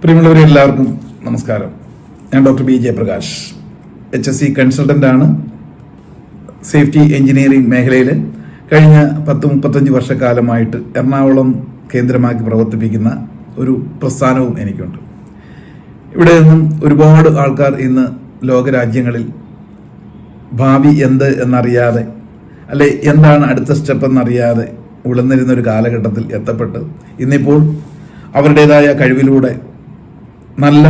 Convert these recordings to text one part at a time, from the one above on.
പ്രിയമുള്ളവരെ എല്ലാവർക്കും നമസ്കാരം. ഞാൻ doctor B Jayaprakash H S C consultant ആണ്. സേഫ്റ്റി എഞ്ചിനീയറിംഗ് മേഖലയിൽ കഴിഞ്ഞ പത്ത് മുപ്പത്തഞ്ച് വർഷക്കാലമായിട്ട് എറണാകുളം കേന്ദ്രമാക്കി പ്രവർത്തിപ്പിക്കുന്ന ഒരു പ്രസ്ഥാനവും എനിക്കുണ്ട്. ഇവിടെ നിന്നും ഒരുപാട് ആൾക്കാർ ഇന്ന് ലോകരാജ്യങ്ങളിൽ ഭാവി എന്ത് എന്നറിയാതെ അല്ലെ എന്താണ് അടുത്ത സ്റ്റെപ്പ് എന്നറിയാതെ ഉളന്നിരുന്ന ഒരു കാലഘട്ടത്തിൽ എത്തപ്പെട്ട് ഇന്നിപ്പോൾ അവരുടേതായ കഴിവിലൂടെ നല്ല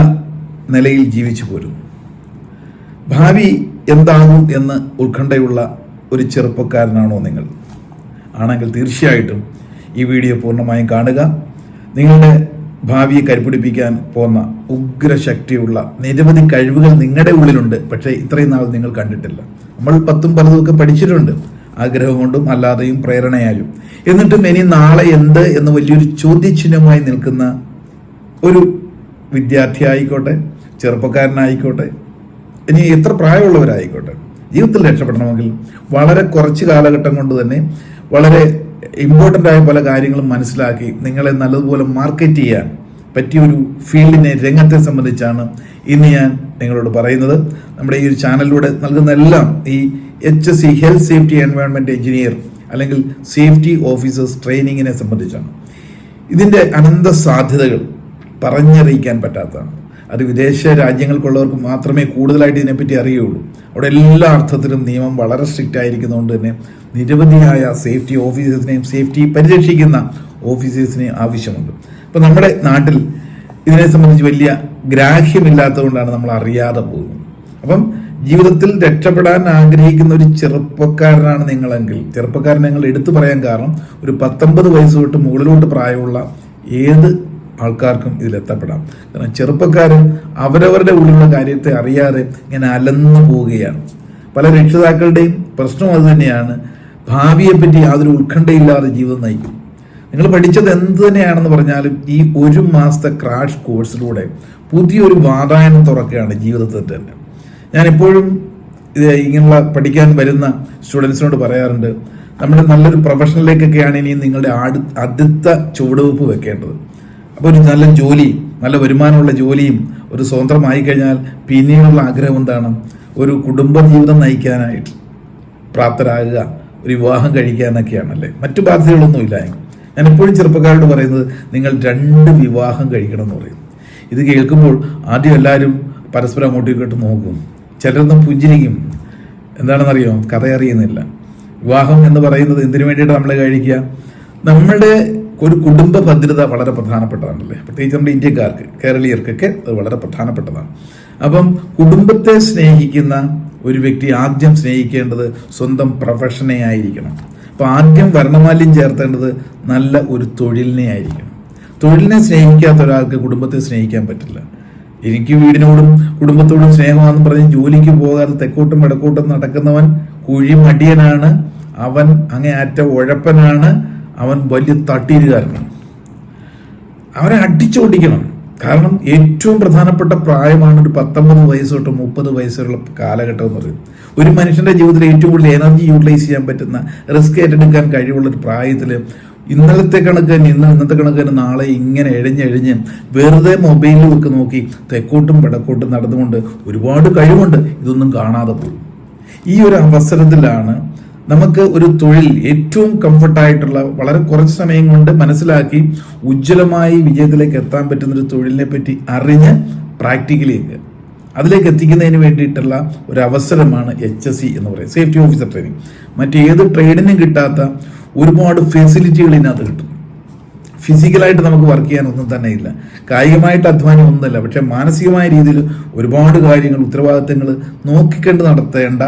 നിലയിൽ ജീവിച്ചു പോരും. ഭാവി എന്താകും എന്ന് ഉത്കണ്ഠയുള്ള ഒരു ചെറുപ്പക്കാരനാണോ നിങ്ങൾ? ആണെങ്കിൽ തീർച്ചയായിട്ടും ഈ വീഡിയോ പൂർണമായും കാണുക. നിങ്ങളുടെ ഭാവിയെ കരിപിടിപ്പിക്കാൻ പോകുന്ന ഉഗ്രശക്തിയുള്ള നിരവധി കഴിവുകൾ നിങ്ങളുടെ ഉള്ളിലുണ്ട്. പക്ഷേ ഇത്രയും നാൾ നിങ്ങൾ കണ്ടിട്ടില്ല. നമ്മൾ പത്തും പലതുമൊക്കെ പഠിച്ചിട്ടുണ്ട്. ആഗ്രഹം കൊണ്ടും അല്ലാതെയും പ്രേരണയാലും. എന്നിട്ടും ഇനി നാളെ എന്ത് എന്ന് വലിയൊരു ചോദ്യചിഹ്നമായി നിൽക്കുന്ന ഒരു വിദ്യാർത്ഥി ആയിക്കോട്ടെ ചെറുപ്പക്കാരനായിക്കോട്ടെ ഇനി എത്ര പ്രായമുള്ളവരായിക്കോട്ടെ ജീവിതത്തിൽ രക്ഷപ്പെടണമെങ്കിൽ വളരെ കുറച്ച് കാലഘട്ടം കൊണ്ട് തന്നെ വളരെ ഇമ്പോർട്ടന്റ് ആയ പല കാര്യങ്ങളും മനസ്സിലാക്കി നിങ്ങളെ നല്ലതുപോലെ മാർക്കറ്റ് ചെയ്യാൻ പറ്റിയ ഒരു ഫീൽഡിനെ രംഗത്തെ സംബന്ധിച്ചാണ് ഇന്ന് ഞാൻ നിങ്ങളോട് പറയുന്നത്. നമ്മുടെ ഈ ഒരു ചാനലിലൂടെ നൽകുന്ന എല്ലാം ഈ H S C health safety environment engineer അല്ലെങ്കിൽ സേഫ്റ്റി ഓഫീസേഴ്സ് ട്രെയിനിങ്ങിനെ സംബന്ധിച്ചാണ്. ഇതിന്റെ അനന്ത സാധ്യതകൾ പറഞ്ഞറിയിക്കാൻ പറ്റാത്തതാണ്. അത് വിദേശ രാജ്യങ്ങൾക്കുള്ളവർക്ക് മാത്രമേ കൂടുതലായിട്ട് ഇതിനെപ്പറ്റി അറിയുള്ളൂ. അവിടെ എല്ലാ അർത്ഥത്തിലും നിയമം വളരെ സ്ട്രിക്റ്റ് ആയിരിക്കുന്നതുകൊണ്ട് തന്നെ നിരവധിയായ സേഫ്റ്റി ഓഫീസേഴ്സിനെയും സേഫ്റ്റി പരിരക്ഷിക്കുന്ന ഓഫീസേഴ്സിനെയും ആവശ്യമുണ്ട്. അപ്പം നമ്മുടെ നാട്ടിൽ ഇതിനെ സംബന്ധിച്ച് വലിയ ഗ്രാഹ്യമില്ലാത്തതുകൊണ്ടാണ് നമ്മൾ അറിയാതെ പോകുന്നത്. അപ്പം ജീവിതത്തിൽ രക്ഷപ്പെടാൻ ആഗ്രഹിക്കുന്ന ഒരു ചെറുപ്പക്കാരനാണ് നിങ്ങളെങ്കിൽ ചെറുപ്പക്കാരൻ നിങ്ങൾ എടുത്തു പറയാൻ കാരണം ഒരു പത്തൊമ്പത് വയസ്സ് തൊട്ട് മുകളിലോട്ട് പ്രായമുള്ള ഏത് ആൾക്കാർക്കും ഇതിലെത്തപ്പെടാം കാരണം ചെറുപ്പക്കാർ അവരവരുടെ ഉള്ളിലുള്ള കാര്യത്തെ അറിയാതെ ഇങ്ങനെ അലന്നു പോവുകയാണ്. പല രക്ഷിതാക്കളുടെയും പ്രശ്നം അത് തന്നെയാണ്. ഭാവിയെപ്പറ്റി യാതൊരു ഉത്കണ്ഠയില്ലാതെ ജീവിതം നയിക്കും. നിങ്ങൾ പഠിച്ചത് എന്ത് തന്നെയാണെന്ന് പറഞ്ഞാലും ഈ ഒരു മാസത്തെ ക്രാഷ് കോഴ്സിലൂടെ പുതിയൊരു വാതായനം തുറക്കുകയാണ് ജീവിതത്തിൽ തന്നെ. ഞാനിപ്പോഴും ഇത് ഇങ്ങനെയുള്ള പഠിക്കാൻ വരുന്ന സ്റ്റുഡൻസിനോട് പറയാറുണ്ട് നമ്മുടെ നല്ലൊരു പ്രൊഫഷനിലേക്കൊക്കെയാണ് ഇനി നിങ്ങളുടെ അടുത്ത ചുവടുവെപ്പ് വെക്കേണ്ടത്. അപ്പോൾ ഒരു നല്ല ജോലി നല്ല വരുമാനമുള്ള ജോലിയും ഒരു സ്വതന്ത്രമായി കഴിഞ്ഞാൽ പിന്നീടുള്ള ആഗ്രഹം എന്താണ്? ഒരു കുടുംബ ജീവിതം നയിക്കാനായിട്ട് പ്രാപ്തരാകുക ഒരു വിവാഹം കഴിക്കാനൊക്കെയാണല്ലേ മറ്റു ബാധ്യതകളൊന്നുമില്ല ഞാൻ എപ്പോഴും ചെറുപ്പക്കാരോട് പറയുന്നത് നിങ്ങൾ രണ്ട് വിവാഹം കഴിക്കണം എന്ന് പറയും. ഇത് കേൾക്കുമ്പോൾ ആദ്യം എല്ലാവരും പരസ്പരം അങ്ങോട്ടും ഇങ്ങോട്ടും നോക്കും. ചിലരൊന്നും പുഞ്ചിരിക്കും. എന്താണെന്നറിയോ? കഥ അറിയുന്നില്ല വിവാഹം എന്ന് പറയുന്നത് എന്തിനു വേണ്ടിയിട്ട് നമ്മൾ കഴിക്കുക? നമ്മുടെ ഒരു കുടുംബ ഭദ്രത വളരെ പ്രധാനപ്പെട്ടതാണല്ലേ? പ്രത്യേകിച്ച് നമ്മുടെ ഇന്ത്യക്കാർക്ക് കേരളീയർക്കൊക്കെ അത് വളരെ പ്രധാനപ്പെട്ടതാണ്. അപ്പം കുടുംബത്തെ സ്നേഹിക്കുന്ന ഒരു വ്യക്തി ആദ്യം സ്നേഹിക്കേണ്ടത് സ്വന്തം പ്രൊഫഷനെ ആയിരിക്കണം. അപ്പോൾ ആദ്യം വർണമാല്യം ചേർത്തേണ്ടത് നല്ല ഒരു തൊഴിലിനെ ആയിരിക്കണം. തൊഴിലിനെ സ്നേഹിക്കാത്ത ഒരാൾക്ക് കുടുംബത്തെ സ്നേഹിക്കാൻ പറ്റില്ല. എനിക്ക് വീടിനോടും കുടുംബത്തോടും സ്നേഹമാണെന്ന് പറഞ്ഞ് ജോലിക്ക് പോകാതെ തെക്കോട്ടും വടക്കോട്ടും നടക്കുന്നവൻ കുഴിമടിയനാണ്. അവൻ അങ്ങേ അറ്റ ഉഴപ്പനാണ്. അവൻ വലിയ തട്ടീരുകാരനാണ്. അവനെ അടിച്ചോടിക്കണം. കാരണം ഏറ്റവും പ്രധാനപ്പെട്ട പ്രായമാണ് ഒരു പത്തൊമ്പത് വയസ്സ് തൊട്ട് മുപ്പത് വയസ്സുള്ള കാലഘട്ടം എന്ന് പറയുന്നത്. ഒരു മനുഷ്യന്റെ ജീവിതത്തിൽ ഏറ്റവും കൂടുതൽ എനർജി യൂട്ടിലൈസ് ചെയ്യാൻ പറ്റുന്ന റിസ്ക് ഏറ്റെടുക്കാൻ കഴിവുള്ള ഒരു പ്രായത്തിൽ ഇന്നലത്തെ കണക്ക് ഇന്ന് ഇന്നത്തെ കണക്ക് നാളെ ഇങ്ങനെ എഴഞ്ഞെഴിഞ്ഞ് വെറുതെ മൊബൈലിൽ ഒക്കെ നോക്കി തെക്കോട്ടും വടക്കോട്ടും നടന്നുകൊണ്ട് ഒരുപാട് കഴിവുണ്ട്. ഇതൊന്നും കാണാതെ പോകും. ഈ ഒരു അവസരത്തിലാണ് നമുക്ക് ഒരു തൊഴിൽ ഏറ്റവും കംഫർട്ടായിട്ടുള്ള വളരെ കുറച്ച് സമയം കൊണ്ട് മനസ്സിലാക്കി ഉജ്ജ്വലമായി വിജയത്തിലേക്ക് എത്താൻ പറ്റുന്ന ഒരു തൊഴിലിനെ പറ്റി അറിഞ്ഞ് പ്രാക്ടിക്കലിലേക്ക്. അതിലേക്ക് എത്തിക്കുന്നതിന് വേണ്ടിയിട്ടുള്ള ഒരു അവസരമാണ് എച്ച് എസ് സി എന്ന് പറയുന്നത്. സേഫ്റ്റി ഓഫീസർ ട്രെയിനിങ് മറ്റേത് ട്രേഡിനും കിട്ടാത്ത ഒരുപാട് ഫെസിലിറ്റികൾ ഇതിനകത്ത് കിട്ടും. ഫിസിക്കലായിട്ട് നമുക്ക് വർക്ക് ചെയ്യാൻ ഒന്നും തന്നെ ഇല്ല. കായികമായിട്ട് അധ്വാനം ഒന്നുമില്ല. പക്ഷെ മാനസികമായ രീതിയിൽ ഒരുപാട് കാര്യങ്ങൾ ഉത്തരവാദിത്തങ്ങൾ നോക്കിക്കണ്ട് നടത്തേണ്ട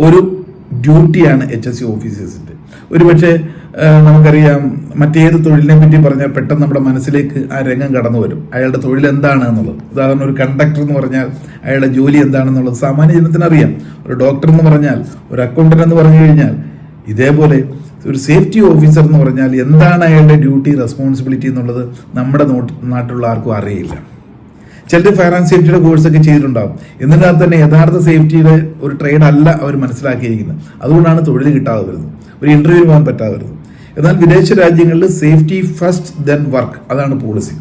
ഒരു ഡ്യൂട്ടിയാണ് എച്ച് എസ് സി ഓഫീസേഴ്സിന്റെ ഒരുപക്ഷെ നമുക്കറിയാം മറ്റേത് തൊഴിലിനെ പറ്റി പറഞ്ഞാൽ പെട്ടെന്ന് നമ്മുടെ മനസ്സിലേക്ക് ആ രംഗം കടന്നു വരും. അയാളുടെ തൊഴിൽ എന്താണ് എന്നുള്ളത്. ഉദാഹരണം ഒരു കണ്ടക്ടർ എന്ന് പറഞ്ഞാൽ അയാളുടെ ജോലി എന്താണെന്നുള്ളത് സാമാന്യ ജനത്തിന് അറിയാം. ഒരു ഡോക്ടർ എന്ന് പറഞ്ഞാൽ ഒരു അക്കൗണ്ടന്റ് എന്ന് പറഞ്ഞു കഴിഞ്ഞാൽ ഇതേപോലെ ഒരു സേഫ്റ്റി ഓഫീസർ എന്ന് പറഞ്ഞാൽ എന്താണ് അയാളുടെ ഡ്യൂട്ടി റെസ്പോൺസിബിലിറ്റി എന്നുള്ളത് നമ്മുടെ നോട്ട് നാട്ടിലുള്ള ആർക്കും അറിയില്ല. ചിലർ ഫയർ ആൻഡ് സേഫ്റ്റിയുടെ കോഴ്സൊക്കെ ചെയ്തിട്ടുണ്ടാകും എന്നിട്ടാൽ തന്നെ യഥാർത്ഥ സേഫ്റ്റിയുടെ ഒരു ട്രേഡ് അല്ല അവർ മനസ്സിലാക്കിയിരിക്കുന്നത്. അതുകൊണ്ടാണ് തൊഴിൽ കിട്ടാതെ വരുന്നത് ഒരു ഇന്റർവ്യൂ പോകാൻ പറ്റാതെ വരുന്നത് എന്നാൽ വിദേശ രാജ്യങ്ങളിൽ സേഫ്റ്റി ഫസ്റ്റ് ദെൻ വർക്ക് അതാണ് പോളിസി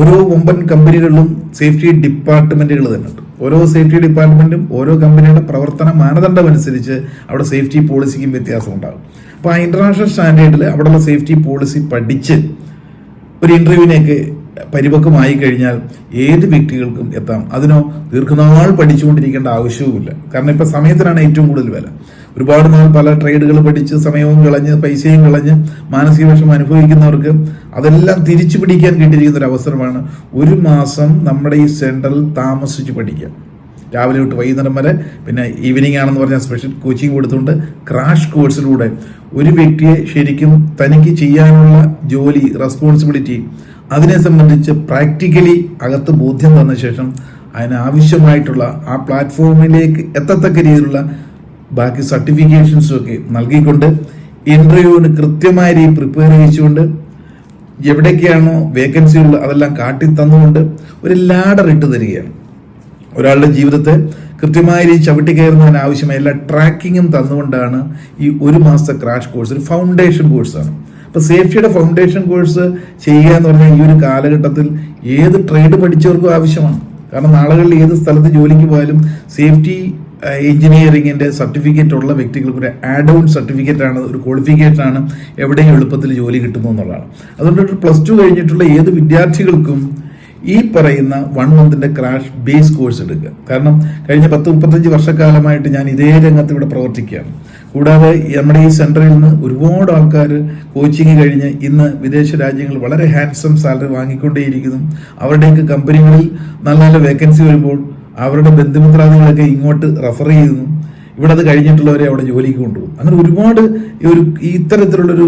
ഓരോ വമ്പൻ കമ്പനികളിലും സേഫ്റ്റി ഡിപ്പാർട്ട്മെന്റുകൾ തന്നെ ഉണ്ട്. ഓരോ സേഫ്റ്റി ഡിപ്പാർട്ട്മെന്റും ഓരോ കമ്പനിയുടെ പ്രവർത്തന മാനദണ്ഡം അനുസരിച്ച് അവിടെ സേഫ്റ്റി പോളിസിക്കും വ്യത്യാസം ഉണ്ടാകും. അപ്പോൾ ആ ഇന്റർനാഷണൽ സ്റ്റാൻഡേർഡിൽ അവിടെയുള്ള സേഫ്റ്റി പോളിസി പഠിച്ച് ഒരു ഇന്റർവ്യൂവിനൊക്കെ പരിപക്വമായി കഴിഞ്ഞാൽ ഏത് വ്യക്തികൾക്കും എത്താം. അതിനോ ദീർഘനാൾ പഠിച്ചുകൊണ്ടിരിക്കേണ്ട ആവശ്യവുമില്ല. കാരണം ഇപ്പൊ സമയത്തിനാണ് ഏറ്റവും കൂടുതൽ വില. ഒരുപാട് നാൾ പല ട്രേഡുകൾ പഠിച്ച് സമയവും കളഞ്ഞ് പൈസയും കളഞ്ഞ് മാനസിക വിഷമം അനുഭവിക്കുന്നവർക്ക് അതെല്ലാം തിരിച്ചു പിടിക്കാൻ കിട്ടിയിരിക്കുന്ന ഒരു അവസരമാണ് ഒരു മാസം നമ്മുടെ ഈ സെന്ററിൽ താമസിച്ച് പഠിക്കുക. രാവിലെ തൊട്ട് വൈകുന്നേരം വരെ പിന്നെ ഈവനിങ് ആണെന്ന് പറഞ്ഞാൽ സ്പെഷ്യൽ കോച്ചിങ് കൊടുത്തുകൊണ്ട് ക്രാഷ് കോഴ്സിലൂടെ ഒരു വ്യക്തിയെ ശരിക്കും തനിക്ക് ചെയ്യാനുള്ള ജോലി റെസ്പോൺസിബിലിറ്റി അതിനെ സംബന്ധിച്ച് പ്രാക്ടിക്കലി അകത്ത് ബോധ്യം തന്ന ശേഷം അതിന് ആവശ്യമായിട്ടുള്ള ആ പ്ലാറ്റ്ഫോമിലേക്ക് എത്തത്തക്ക രീതിയിലുള്ള ബാക്കി സർട്ടിഫിക്കേഷൻസും ഒക്കെ നൽകിക്കൊണ്ട് ഇന്റർവ്യൂവിന് കൃത്യമായ രീതി പ്രിപ്പയർ ചെയ്യിച്ചുകൊണ്ട് എവിടേക്കാണോ വേക്കൻസി ഉള്ളത് അതെല്ലാം കാട്ടി തന്നുകൊണ്ട് ഒരു ലാഡർ ഇട്ട് തരികയാണ്. ഒരാളുടെ ജീവിതത്തെ കൃത്യമായ രീതി ചവിട്ടി കയറുന്നതിന് ആവശ്യമായ എല്ലാ ട്രാക്കിങ്ങും തന്നുകൊണ്ടാണ് ഈ ഒരു മാസത്തെ ക്രാഷ് കോഴ്സ് ഒരു ഫൗണ്ടേഷൻ കോഴ്സാണ്. അപ്പോൾ സേഫ്റ്റിയുടെ ഫൗണ്ടേഷൻ കോഴ്സ് ചെയ്യുക എന്ന് പറഞ്ഞാൽ ഈ ഒരു കാലഘട്ടത്തിൽ ഏത് ട്രേഡ് പഠിച്ചവർക്കും ആവശ്യമാണ്. കാരണം നാളുകളിൽ ഏത് സ്ഥലത്ത് ജോലിക്ക് പോയാലും സേഫ്റ്റി എഞ്ചിനീയറിംഗിന്റെ സർട്ടിഫിക്കറ്റ് ഉള്ള വ്യക്തികൾക്ക് ഒരു ആഡ് ഓൺ സർട്ടിഫിക്കറ്റ് ആണ് ഒരു ക്വാളിഫിക്കേഷൻ ആണ് എവിടെയും എളുപ്പത്തിൽ ജോലി കിട്ടുന്നു എന്നുള്ളതാണ്. അതുകൊണ്ട് ഒരു പ്ലസ് ടു കഴിഞ്ഞിട്ടുള്ള ഏത് വിദ്യാർത്ഥികൾക്കും ഈ പറയുന്ന വൺ മന്തിന്റെ ക്രാഷ് ബേസ് കോഴ്സ് എടുക്കുക. കാരണം കഴിഞ്ഞ പത്ത് മുപ്പത്തഞ്ച് വർഷക്കാലമായിട്ട് ഞാൻ ഇതേ രംഗത്ത് ഇവിടെ പ്രവർത്തിക്കുകയാണ്. കൂടാതെ നമ്മുടെ ഈ സെന്ററിൽ നിന്ന് ഒരുപാട് ആൾക്കാർ കോച്ചിങ് കഴിഞ്ഞ് ഇന്ന് വിദേശ രാജ്യങ്ങൾ വളരെ ഹാൻഡ്സം സാലറി വാങ്ങിക്കൊണ്ടേയിരിക്കുന്നു. അവരുടെയൊക്കെ കമ്പനികളിൽ നല്ല നല്ല വേക്കൻസി വരുമ്പോൾ അവരുടെ ബന്ധുമിത്രാദികളൊക്കെ ഇങ്ങോട്ട് റെഫർ ചെയ്യുന്നു. ഇവിടെ അത് കഴിഞ്ഞിട്ടുള്ളവരെ അവിടെ ജോലിക്ക് കൊണ്ടുപോകും. അങ്ങനെ ഒരുപാട് ഒരു ഇത്തരത്തിലുള്ളൊരു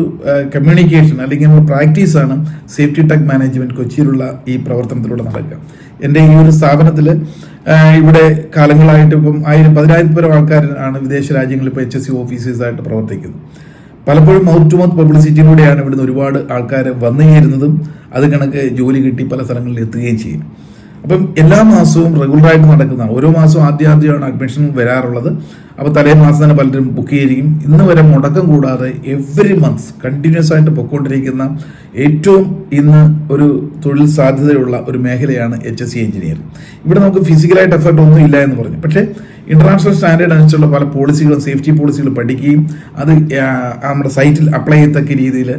കമ്മ്യൂണിക്കേഷൻ അല്ലെങ്കിൽ പ്രാക്ടീസാണ് സേഫ്റ്റി ടെക് മാനേജ്മെന്റ് കൊച്ചിയിലുള്ള ഈ പ്രവർത്തനത്തിലൂടെ നടക്കുക. എന്റെ ഈ ഒരു സ്ഥാപനത്തിൽ ഇവിടെ കാലങ്ങളായിട്ട് ഇപ്പം ആയിരം പതിനായിരത്തി പരം ആൾക്കാർ ആണ് വിദേശ രാജ്യങ്ങളിൽ ഇപ്പോൾ എച്ച് എസ് സി ഓഫീസേഴ്സായിട്ട് പ്രവർത്തിക്കുന്നത്. പലപ്പോഴും മൗത്ത് ടു മൗത്ത് പബ്ലിസിറ്റിയിലൂടെയാണ് ഇവിടുന്ന് ഒരുപാട് ആൾക്കാർ വന്നു ചേരുന്നതും അത് കണക്ക് ജോലി കിട്ടി പല സ്ഥലങ്ങളിൽ എത്തുകയും ചെയ്യും അപ്പം എല്ലാ മാസവും റെഗുലറായിട്ട് നടക്കുന്ന ഓരോ മാസവും ആദ്യ ആദ്യമാണ് അഡ്മിഷൻ വരാറുള്ളത്. അപ്പോൾ തലേ മാസം തന്നെ പലരും ബുക്ക് ചെയ്തിരിക്കും. ഇന്ന് വരെ മുടക്കം കൂടാതെ എവറി മന്ത്സ് കണ്ടിന്യൂസ് ആയിട്ട് പൊയ്ക്കൊണ്ടിരിക്കുന്ന ഏറ്റവും ഇന്ന് ഒരു തൊഴിൽ സാധ്യതയുള്ള ഒരു മേഖലയാണ് എച്ച് എസ് സി എഞ്ചിനീയറിംഗ് ഇവിടെ നമുക്ക് ഫിസിക്കലായിട്ട് എഫർട്ട് ഒന്നും ഇല്ല എന്ന് പറഞ്ഞു. പക്ഷേ ഇന്റർനാഷണൽ സ്റ്റാൻഡേർഡ് അനുസരിച്ചുള്ള പല പോളിസികളും സേഫ്റ്റി പോളിസികളും പഠിക്കുകയും അത് നമ്മുടെ സൈറ്റിൽ അപ്ലൈ ചെയ്യത്തക്ക രീതിയിൽ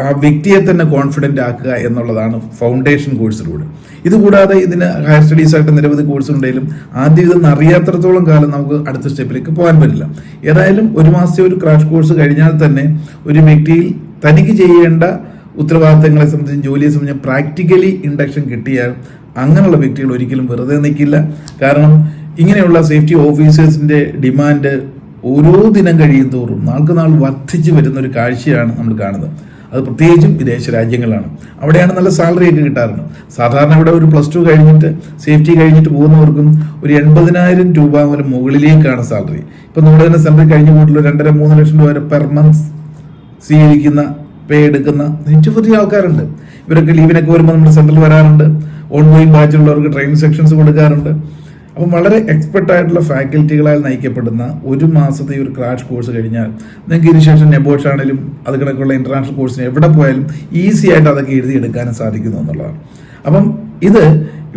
ആ വ്യക്തിയെ തന്നെ കോൺഫിഡന്റ് ആക്കുക എന്നുള്ളതാണ് ഫൗണ്ടേഷൻ കോഴ്സിലൂടെ ഇതുകൂടാതെ ഇതിന് ഹയർ സ്റ്റഡീസായിട്ട് നിരവധി കോഴ്സ് ഉണ്ടെങ്കിലും ആദ്യം ഇതൊന്നും അറിയാത്തടത്തോളം കാലം നമുക്ക് അടുത്ത സ്റ്റെപ്പിലേക്ക് പോകാൻ പറ്റില്ല. ഏതായാലും ഒരു മാസത്തെ ഒരു ക്രാഷ് കോഴ്സ് കഴിഞ്ഞാൽ തന്നെ ഒരു വ്യക്തിയിൽ തനിക്ക് ചെയ്യേണ്ട ഉത്തരവാദിത്തങ്ങളെ സംബന്ധിച്ചും ജോലിയെ സംബന്ധിച്ചും പ്രാക്ടിക്കലി ഇൻഡക്ഷൻ കിട്ടിയാൽ അങ്ങനെയുള്ള വ്യക്തികൾ ഒരിക്കലും വെറുതെ നിൽക്കില്ല. കാരണം ഇങ്ങനെയുള്ള സേഫ്റ്റി ഓഫീസേഴ്സിന്റെ ഡിമാൻഡ് ഓരോ ദിനം കഴിയും തോറും നാൾക്ക് നാൾ വർദ്ധിച്ചു വരുന്ന ഒരു കാഴ്ചയാണ് നമ്മൾ കാണുന്നത്. അത് പ്രത്യേകിച്ചും വിദേശ രാജ്യങ്ങളിലാണ്. അവിടെയാണ് നല്ല സാലറി ഒക്കെ കിട്ടാറുണ്ട്. സാധാരണ ഇവിടെ ഒരു പ്ലസ് ടു കഴിഞ്ഞിട്ട് സേഫ്റ്റി കഴിഞ്ഞിട്ട് പോകുന്നവർക്കും ഒരു എൺപതിനായിരം രൂപ വരെ മുകളിലേക്കാണ് സാലറി ഇപ്പൊ നമ്മുടെ തന്നെ സെന്ററിൽ കഴിഞ്ഞ കൂട്ടിൽ രണ്ടര മൂന്ന് ലക്ഷം രൂപ വരെ പെർ മന്ത് സ്വീകരിക്കുന്ന പേ എടുക്കുന്ന നിരവധി ആൾക്കാരുണ്ട്. ഇവരൊക്കെ ലീവിനൊക്കെ വരുമ്പോൾ നമ്മുടെ സെന്ററിൽ വരാറുണ്ട്. ഓൺലൈൻ ബാച്ചിലുള്ളവർക്ക് ട്രെയിനിങ് സെക്ഷൻസ് കൊടുക്കാറുണ്ട്. അപ്പം വളരെ എക്സ്പെർട്ട് ആയിട്ടുള്ള ഫാക്കൽറ്റികളാൽ നയിക്കപ്പെടുന്ന ഒരു മാസത്തെ ഒരു ക്രാഷ് കോഴ്സ് കഴിഞ്ഞാൽ നിങ്ങൾക്ക് ഇതിനുശേഷം നെബോഷ് ആണെങ്കിലും അത് കണക്കുള്ള ഇന്റർനാഷണൽ കോഴ്സിന് എവിടെ പോയാലും ഈസി ആയിട്ട് അതൊക്കെ എഴുതിയെടുക്കാനും സാധിക്കുന്നു എന്നുള്ളതാണ്. അപ്പം ഇത്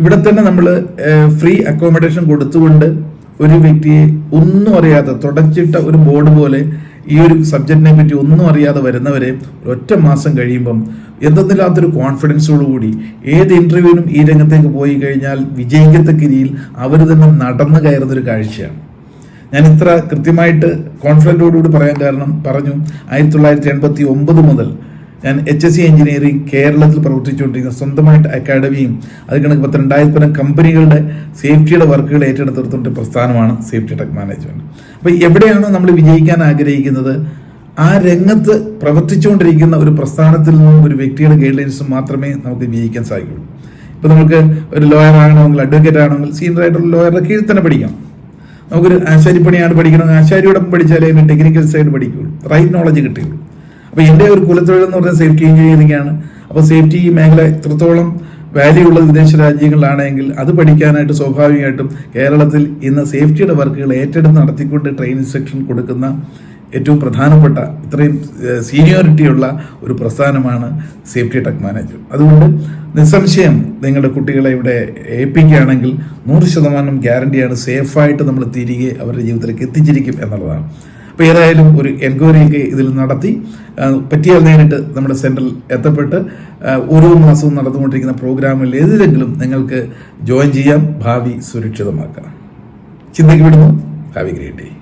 ഇവിടെ തന്നെ നമ്മൾ ഫ്രീ അക്കോമഡേഷൻ കൊടുത്തുകൊണ്ട് ഒരു വ്യക്തിയെ ഒന്നും അറിയാതെ തുടച്ചിട്ട ഒരു ബോർഡ് പോലെ ഈ ഒരു സബ്ജക്റ്റിനെ പറ്റി ഒന്നും അറിയാതെ വരുന്നവരെ ഒറ്റ മാസം കഴിയുമ്പം എന്തെന്നില്ലാത്തൊരു കോൺഫിഡൻസോടുകൂടി ഏത് ഇന്റർവ്യൂവിനും ഈ രംഗത്തേക്ക് പോയി കഴിഞ്ഞാൽ വിജയിക്കത്തക്ക രീതിയിൽ അവർ തന്നെ നടന്നു കയറുന്നൊരു കാഴ്ചയാണ്. ഞാൻ ഇത്ര കൃത്യമായിട്ട് കോൺഫിഡന്റോടുകൂടി പറയാൻ കാരണം പറഞ്ഞു ആയിരത്തി തൊള്ളായിരത്തി എൺപത്തി ഒമ്പത് മുതൽ ഞാൻ എച്ച് എസ് സി എഞ്ചിനീയറിംഗ് കേരളത്തിൽ പ്രവർത്തിച്ചുകൊണ്ടിരിക്കുന്ന സ്വന്തമായിട്ട് അക്കാഡമിയും അത് കണക്ക് പത്ത് പരം കമ്പനികളുടെ സേഫ്റ്റിയുടെ വർക്കുകൾ ഏറ്റെടുത്തെടുത്തുകൊണ്ട് പ്രസ്ഥാനമാണ് സേഫ്റ്റി ടെക് മാനേജ്മെന്റ് അപ്പോൾ എവിടെയാണോ നമ്മൾ വിജയിക്കാൻ ആഗ്രഹിക്കുന്നത്? ആ രംഗത്ത് പ്രവർത്തിച്ചുകൊണ്ടിരിക്കുന്ന ഒരു പ്രസ്ഥാനത്തിൽ നിന്നും ഒരു വ്യക്തിയുടെ ഗൈഡ് ലൈൻസ് മാത്രമേ നമുക്ക് വിജയിക്കാൻ സാധിക്കുള്ളൂ. ഇപ്പൊ നമുക്ക് ഒരു ലോയർ ആകണമെങ്കിൽ അഡ്വക്കേറ്റ് ആണെങ്കിൽ സീനിയർ ആയിട്ടുള്ള ലോയറുടെ കീഴിൽ തന്നെ പഠിക്കാം. നമുക്കൊരു ആശാരിപ്പണിയാണ് പഠിക്കണമെങ്കിൽ ആശാരിയോടൊപ്പം പഠിച്ചാലേ അതിന് ടെക്നിക്കൽ സൈഡ് പഠിക്കുകയുള്ളൂ. റൈറ്റ് നോളജ് കിട്ടുകയുള്ളൂ. അപ്പോൾ എന്റെ ഒരു കുലത്തൊഴിൽ എന്ന് പറഞ്ഞാൽ സേഫ്റ്റി എഞ്ചിനീയറിംഗ് ആണ്. അപ്പൊ സേഫ്റ്റി മേഖല എത്രത്തോളം വാല്യൂ ഉള്ള വിദേശ രാജ്യങ്ങളിലാണെങ്കിൽ അത് പഠിക്കാനായിട്ട് സ്വാഭാവികമായിട്ടും കേരളത്തിൽ ഇന്ന് സേഫ്റ്റിയുടെ വർക്കുകൾ ഏറ്റെടുത്ത് നടത്തിക്കൊണ്ട് ട്രെയിനിങ് സെക്ഷൻ കൊടുക്കുന്ന ഏറ്റവും പ്രധാനപ്പെട്ട ഇത്രയും സീനിയോറിറ്റിയുള്ള ഒരു പ്രസ്ഥാനമാണ് സേഫ്റ്റി ടെക് മാനേജർ. അതുകൊണ്ട് നിസ്സംശയം നിങ്ങളുടെ കുട്ടികളെ ഇവിടെ ഏൽപ്പിക്കുകയാണെങ്കിൽ നൂറ് ശതമാനം ഗ്യാരണ്ടിയാണ് സേഫായിട്ട് നമ്മൾ തിരികെ അവരുടെ ജീവിതത്തിലേക്ക് എത്തിച്ചിരിക്കും എന്നുള്ളതാണ്. അപ്പോൾ ഏതായാലും ഒരു എൻക്വയറിയൊക്കെ ഇതിൽ നടത്തി പറ്റിയാൽ നേരിട്ട് നമ്മുടെ സെന്ററിൽ എത്തപ്പെട്ട് ഓരോ മാസവും നടന്നുകൊണ്ടിരിക്കുന്ന പ്രോഗ്രാമിൽ ഏതിലെങ്കിലും നിങ്ങൾക്ക് ജോയിൻ ചെയ്യാം ഭാവി സുരക്ഷിതമാക്കാം. ചിന്തയ്ക്ക് വിടുന്നു ഹാവ് ഗ്രേറ്റ് ഡേ